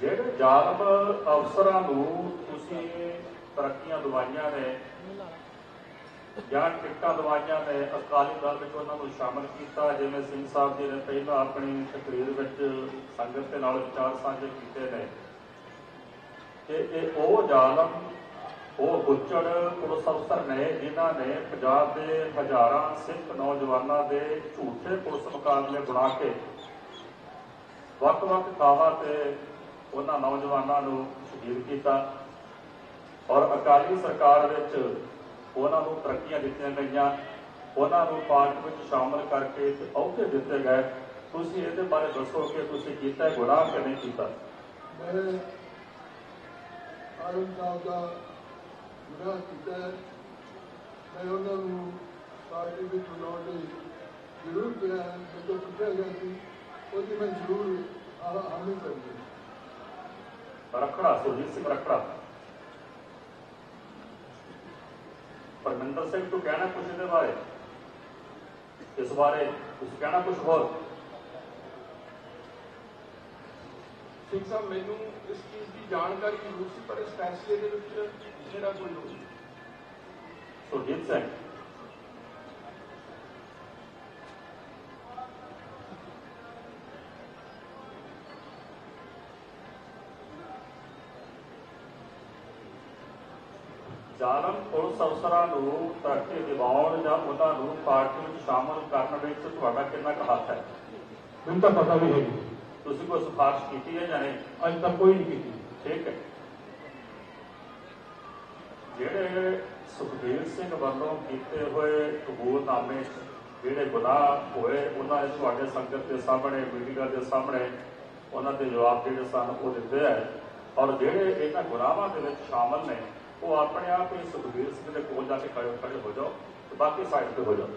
ਜਿਹੜੇ ਜ਼ਾਲਮ ਅਫਸਰਾਂ ਨੂੰ ਤੁਸੀਂ ਤਰੱਕੀਆਂ ਦਵਾਈਆਂ ਨੇ ਜਾਂ ਟਿਕਟਾਂ ਦਵਾਈਆਂ ਨੇ, ਅਕਾਲੀ ਦਲ ਵਿੱਚ ਉਹਨਾਂ ਨੂੰ ਸ਼ਾਮਲ ਕੀਤਾ, ਜਿਵੇਂ ਸਿੰਘ ਸਾਹਿਬ ਜੀ ਨੇ ਪਹਿਲਾਂ ਆਪਣੀ ਤਕਰੀਰ ਵਿੱਚ ਸੰਗਤ ਦੇ ਨਾਲ ਵਿਚਾਰ ਸਾਂਝੇ ਕੀਤੇ ਨੇ। ਕਿ ਇਹ ਉਹ ਜ਼ਾਲਮ, ਉਹ ਗੁੱਚੜ ਪੁਲਿਸ ਅਫਸਰ ਨੇ ਜਿਨ੍ਹਾਂ ਨੇ ਪੰਜਾਬ ਦੇ ਹਜ਼ਾਰਾਂ ਸਿੱਖ ਨੌਜਵਾਨਾਂ ਦੇ ਝੂਠੇ ਪੁਲਿਸ ਮੁਕਾਬਲੇ ਬਣਾ ਕੇ ਵੱਖ-ਵੱਖ ਥਾਵਾਂ ਤੇ ਉਹਨਾਂ ਨੌਜਵਾਨਾਂ ਨੂੰ ਸ਼ਹੀਦ ਕੀਤਾ ਔਰ ਅਕਾਲੀ ਸਰਕਾਰ ਵਿੱਚ ਉਹਨਾਂ ਨੂੰ ਤਰੱਕੀਆਂ ਦਿੱਤੀਆਂ ਗਈਆਂ। ਉਹਨਾਂ ਨੂੰ ਪਾਰਟੀ ਵਿੱਚ ਸ਼ਾਮਲ ਕਰਕੇ ਅਹੁਦੇ ਦਿੱਤੇ ਗਏ। ਤੁਸੀਂ ਇਹਦੇ ਬਾਰੇ ਦੱਸੋ ਕਿ ਤੁਸੀਂ ਕੀਤਾ ਗੁਨਾਹ ਕਿ ਨਹੀਂ ਕੀਤਾ? ਮੈਂ ਆਰਮ ਸਾਹਿਬ ਦਾ ਗੁਨਾਹ ਕੀਤਾ ਮੈਂ ਉਹਨਾਂ ਨੂੰ ਪਾਰਟੀ ਵਿੱਚ ਬੁਲਾਉਣ ਲਈ ਜ਼ਰੂਰ ਕਿਹਾ ਜਦੋਂ ਪੁੱਛਿਆ ਗਿਆ ਸੀ, ਉਹਦੀ ਮੈਂ ਜ਼ਰੂਰ ਆਹ ਹਾਮੀ ਕਰਦੀ ਰਖੜਾ ਸੁਰਜੀਤ ਸਿੰਘ ਰਖੜਾ। ਪਰਮਿੰਦਰ ਸਿੰਘ ਤੂੰ ਕਹਿਣਾ ਕੁਝ ਇਹਦੇ ਬਾਰੇ? ਇਸ ਬਾਰੇ ਤੁਸੀਂ ਕਹਿਣਾ ਕੁਝ ਹੋਰ? ਸਿੰਘ ਸਾਹਿਬ ਮੈਨੂੰ ਇਸ ਚੀਜ਼ ਦੀ ਜਾਣਕਾਰੀ ਜ਼ਰੂਰ ਸੀ ਪਰ ਇਸ ਫੈਸਲੇ ਦੇ ਵਿੱਚ ਮੇਰਾ ਕੋਈ ਸੁਰਜੀਤ ਸਿੰਘ ਜ਼ਾਲਮ ਪੁਲਿਸ ਅਫਸਰਾਂ ਨੂੰ ਤਰੱਕੀ ਦਿਵਾਉਣ ਜਾਂ ਉਹਨਾਂ ਨੂੰ ਪਾਰਟੀ ਵਿੱਚ ਸ਼ਾਮਲ ਕਰਨ ਵਿੱਚ ਤੁਹਾਡਾ ਕਿੰਨਾ ਕੁ ਹੱਥ ਹੈ? ਮੈਨੂੰ ਤਾਂ ਪਤਾ ਵੀ ਹੈ ਨਹੀਂ ਤੁਸੀਂ ਕੋਈ ਸਿਫਾਰਿਸ਼ ਕੀਤੀ ਹੈ ਜਾਂ ਨਹੀਂ? ਅੱਜ ਤੱਕ ਕੋਈ ਨਹੀਂ ਕੀਤੀ। ਠੀਕ ਹੈ। ਜਿਹੜੇ ਸੁਖਬੀਰ ਸਿੰਘ ਵੱਲੋਂ ਕੀਤੇ ਹੋਏ ਕਬੂਲਨਾਮੇ ਜਿਹੜੇ ਗੁਨਾਹ ਹੋਏ ਉਹਨਾਂ ਨੇ ਤੁਹਾਡੇ ਸੰਗਤ ਦੇ ਸਾਹਮਣੇ ਮੀਡੀਆ ਦੇ ਸਾਹਮਣੇ ਉਹਨਾਂ ਦੇ ਜਵਾਬ ਜਿਹੜੇ ਸਨ ਉਹ ਦਿੱਤੇ ਹੈ। ਔਰ ਜਿਹੜੇ ਇਹਨਾਂ ਗੁਨਾਹਾਂ ਦੇ ਵਿੱਚ ਸ਼ਾਮਲ ਨੇ ਉਹ ਆਪਣੇ ਆਪ ਹੀ ਸੁਖਬੀਰ ਸਿੰਘ ਦੇ ਕੋਲ ਜਾ ਕੇ ਖੜੇ ਖੜੇ ਹੋ ਜਾਓ ਤੇ ਬਾਕੀ ਸਾਈਡ ਤੇ ਹੋ ਜਾਓ।